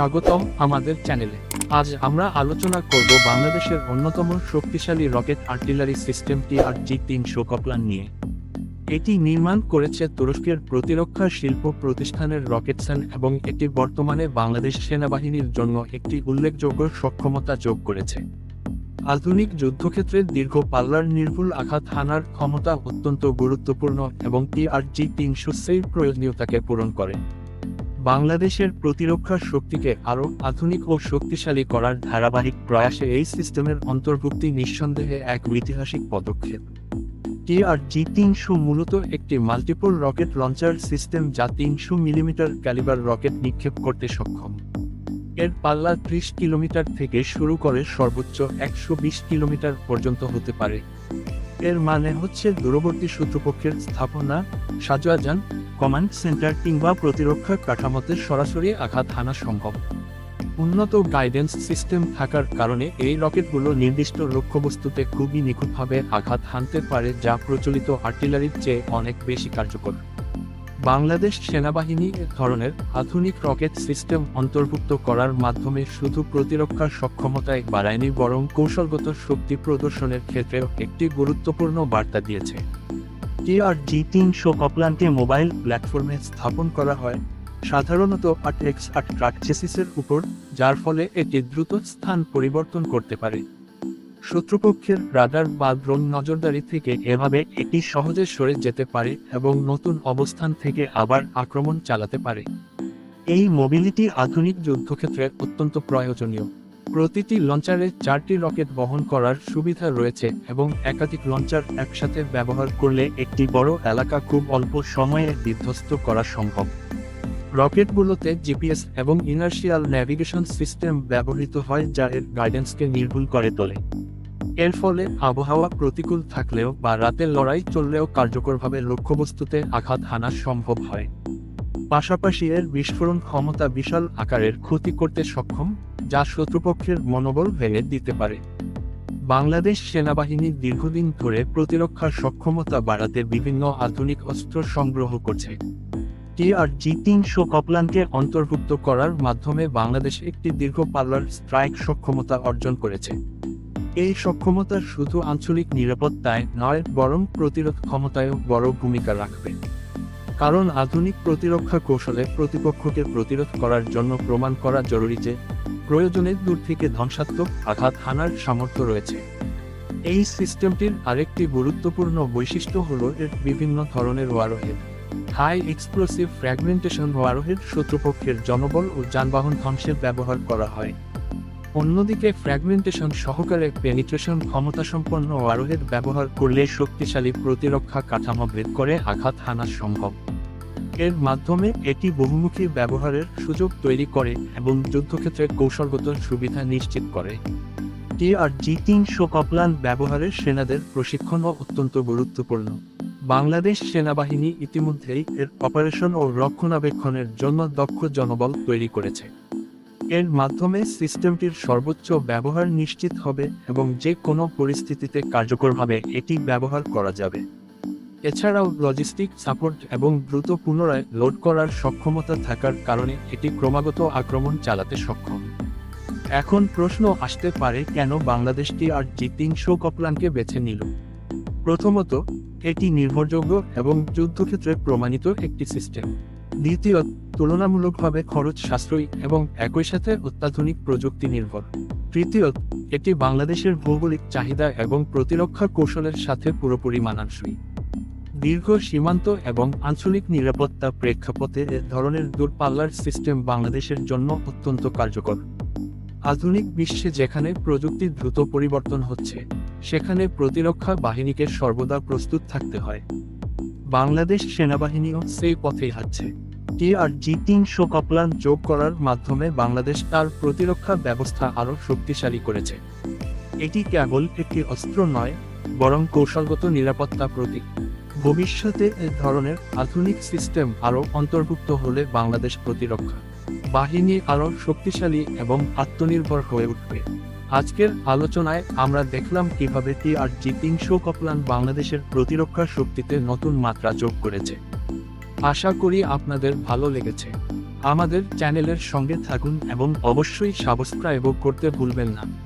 স্বাগতম আমাদের চ্যানেলে। আজ আমরা আলোচনা করব বাংলাদেশের অন্যতম শক্তিশালী রকেট আর্টিলারি সিস্টেম টিআরজি তিনশো কপলান নিয়ে। এটি নির্মাণ করেছে তুরস্কের প্রতিরক্ষা শিল্প প্রতিষ্ঠানের রকেটসান এবং এটি বর্তমানে বাংলাদেশ সেনাবাহিনীর জন্য একটি উল্লেখযোগ্য সক্ষমতা যোগ করেছে। আধুনিক যুদ্ধক্ষেত্রে দীর্ঘ পাল্লার নির্ভুল আঘাত হানার ক্ষমতা অত্যন্ত গুরুত্বপূর্ণ এবং টিআরজি তিনশো সেই প্রয়োজনীয়তাকে পূরণ করে। বাংলাদেশের প্রতিরক্ষা শক্তিকে আরও আধুনিক ও শক্তিশালী করার ধারাবাহিক প্রয়াসে এই সিস্টেমের অন্তর্ভুক্তি নিঃসন্দেহে এক ঐতিহাসিক পদক্ষেপ। আর টিআরজি তিনশো মূলত একটি মাল্টিপল রকেট লঞ্চার সিস্টেম যা তিনশো মিলিমিটার ক্যালিবার রকেট নিক্ষেপ করতে সক্ষম। এর পাল্লা ত্রিশ কিলোমিটার থেকে শুরু করে সর্বোচ্চ একশো বিশ কিলোমিটার পর্যন্ত হতে পারে। এর মানে হচ্ছে দূরবর্তী শত্রুপক্ষের স্থাপনা, সাজোয়াজান কমান্ড সেন্টার কিংবা প্রতিরক্ষা কাঠামোতে সরাসরি আঘাত হানা সম্ভব। উন্নত গাইডেন্স সিস্টেম থাকার কারণে এই রকেটগুলো নির্দিষ্ট লক্ষ্যবস্তুতে খুবই নিখুঁতভাবে আঘাত হানতে পারে, যা প্রচলিত আর্টিলারির চেয়ে অনেক বেশি কার্যকর। বাংলাদেশ সেনাবাহিনী এ ধরনের আধুনিক রকেট সিস্টেম অন্তর্ভুক্ত করার মাধ্যমে শুধু প্রতিরক্ষার সক্ষমতায় বাড়ায়নি, বরং কৌশলগত শক্তি প্রদর্শনের ক্ষেত্রেও একটি গুরুত্বপূর্ণ বার্তা দিয়েছে। টিআরজি তিনশো কপলানকে মোবাইল প্ল্যাটফর্মে স্থাপন করা হয়, সাধারণত আট এক্স আট ট্রাক চেসিসের উপর, যার ফলে এটি দ্রুত স্থান পরিবর্তন করতে পারে। শত্রুপক্ষের রাডার বা ড্রোন নজরদারি থেকে এভাবে এটি সহজে সরে যেতে পারে এবং নতুন অবস্থান থেকে আবার আক্রমণ চালাতে পারে। এই মোবিলিটি আধুনিক যুদ্ধক্ষেত্রে অত্যন্ত প্রয়োজনীয়। প্রতিটি লঞ্চারে চারটি রকেট বহন করার সুবিধা রয়েছে এবং একাধিক লঞ্চার একসাথে ব্যবহার করলে একটি বড় এলাকা খুব অল্প সময়ে বিধ্বস্ত করা সম্ভব। রকেটগুলোতে জিপিএস এবং ইনার্শিয়াল ন্যাভিগেশন সিস্টেম ব্যবহৃত হয় যা এর গাইডেন্সকে নির্ভুল করে তোলে। এর ফলে আবহাওয়া প্রতিকূল থাকলেও বা রাতের লড়াই চললেও কার্যকরভাবে লক্ষ্যবস্তুতে আঘাত হানা সম্ভব হয়। পাশাপাশি এর বিস্ফোরণ ক্ষমতা বিশাল আকারের ক্ষতি করতে সক্ষম, যা শত্রুপক্ষের মনোবল ভেঙে দিতে পারে। বাংলাদেশ সেনাবাহিনী দীর্ঘদিন ধরে প্রতিরক্ষার সক্ষমতা বাড়াতে বিভিন্ন আধুনিক অস্ত্র সংগ্রহ করছে। টিআরজি তিনশো কপলানকে অন্তর্ভুক্ত করার মাধ্যমে বাংলাদেশ একটি দীর্ঘ পাল্লার স্ট্রাইক সক্ষমতা অর্জন করেছে। এই সক্ষমতা শুধু আঞ্চলিক নিরাপত্তায় নয়, বরং প্রতিরোধ ক্ষমতায়ও বড় ভূমিকা রাখবে। কারণ আধুনিক প্রতিরক্ষা কৌশলে প্রতিপক্ষকে প্রতিরোধ করার জন্য প্রমাণ করা জরুরি যে, প্রয়োজনে দূর থেকে ধ্বংসাত্মক আঘাত হানার সামর্থ্য রয়েছে। এই সিস্টেমটির আরেকটি গুরুত্বপূর্ণ বৈশিষ্ট্য হল এর বিভিন্ন ধরনের warhead high explosive fragmentation warhead শত্রুপক্ষের জনবল ও যানবাহন ধ্বংসের ব্যবহার করা হয়। অন্যদিকে ফ্র্যাগমেন্টেশন সহকারে পেনিট্রেশন ক্ষমতাসম্পন্ন ওয়ারহেড ব্যবহার করলে শক্তিশালী প্রতিরক্ষা কাঠামো ভেদ করে আঘাত হানা সম্ভব। এর মাধ্যমে এটি বহুমুখী ব্যবহারের সুযোগ তৈরি করে এবং যুদ্ধক্ষেত্রে কৌশলগত সুবিধা নিশ্চিত করে। টিআরজি তিনশো কপলান ব্যবহারের সেনাদের প্রশিক্ষণও অত্যন্ত গুরুত্বপূর্ণ। বাংলাদেশ সেনাবাহিনী ইতিমধ্যেই এর অপারেশন ও রক্ষণাবেক্ষণের জন্য দক্ষ জনবল তৈরি করেছে। এর মাধ্যমে সিস্টেমটির সর্বোচ্চ ব্যবহার নিশ্চিত হবে এবং যে কোনো পরিস্থিতিতে কার্যকরভাবে এটি ব্যবহার করা যাবে। এছাড়াও লজিস্টিক সাপোর্ট এবং দ্রুত পুনরায় লোড করার সক্ষমতা থাকার কারণে এটি ক্রমাগত আক্রমণ চালাতে সক্ষম। এখন প্রশ্ন আসতে পারে, কেন বাংলাদেশটি আর জি তিনশো কপলানকে বেছে নিল? প্রথমত, এটি নির্ভরযোগ্য এবং যুদ্ধক্ষেত্রে প্রমাণিত একটি সিস্টেম। দ্বিতীয় তুলনামূলকভাবে খরচ সাশ্রয়ী এবং একই সাথে অত্যাধুনিক প্রযুক্তি নির্ভর। তৃতীয়, এটি বাংলাদেশের ভৌগোলিক চাহিদা এবং প্রতিরক্ষা কৌশলের সাথে পুরোপুরি মানানসই। দীর্ঘ, সীমান্ত এবং আঞ্চলিক নিরাপত্তা প্রেক্ষাপটে এ ধরনের দূরপাল্লার সিস্টেম বাংলাদেশের জন্য অত্যন্ত কার্যকর। আধুনিক বিশ্বে যেখানে প্রযুক্তি দ্রুত পরিবর্তন হচ্ছে, সেখানে প্রতিরক্ষা বাহিনীকে সর্বদা প্রস্তুত থাকতে হয়। বাংলাদেশ সেনাবাহিনীও সেই পথেই হাঁটছে। টিআরজি তিনশো কপলান যোগ করার মাধ্যমে বাংলাদেশ তার প্রতিরক্ষা ব্যবস্থা আরও শক্তিশালী করেছে। এটি কেবল একটি অস্ত্র নয়, বরং কৌশলগত নিরাপত্তা প্রতীক। ভবিষ্যতে এ ধরনের আধুনিক সিস্টেম আরও অন্তর্ভুক্ত হলে বাংলাদেশ প্রতিরক্ষা বাহিনী আরও শক্তিশালী এবং আত্মনির্ভর হয়ে উঠবে। আজকের আলোচনায় আমরা দেখলাম কীভাবে টিআরজি তিনশো কপলান বাংলাদেশের প্রতিরক্ষা শক্তিতে নতুন মাত্রা যোগ করেছে। আশা করি আপনাদের ভালো লেগেছে। আমাদের চ্যানেলের সঙ্গে থাকুন এবং অবশ্যই সাবস্ক্রাইবও করতে ভুলবেন না।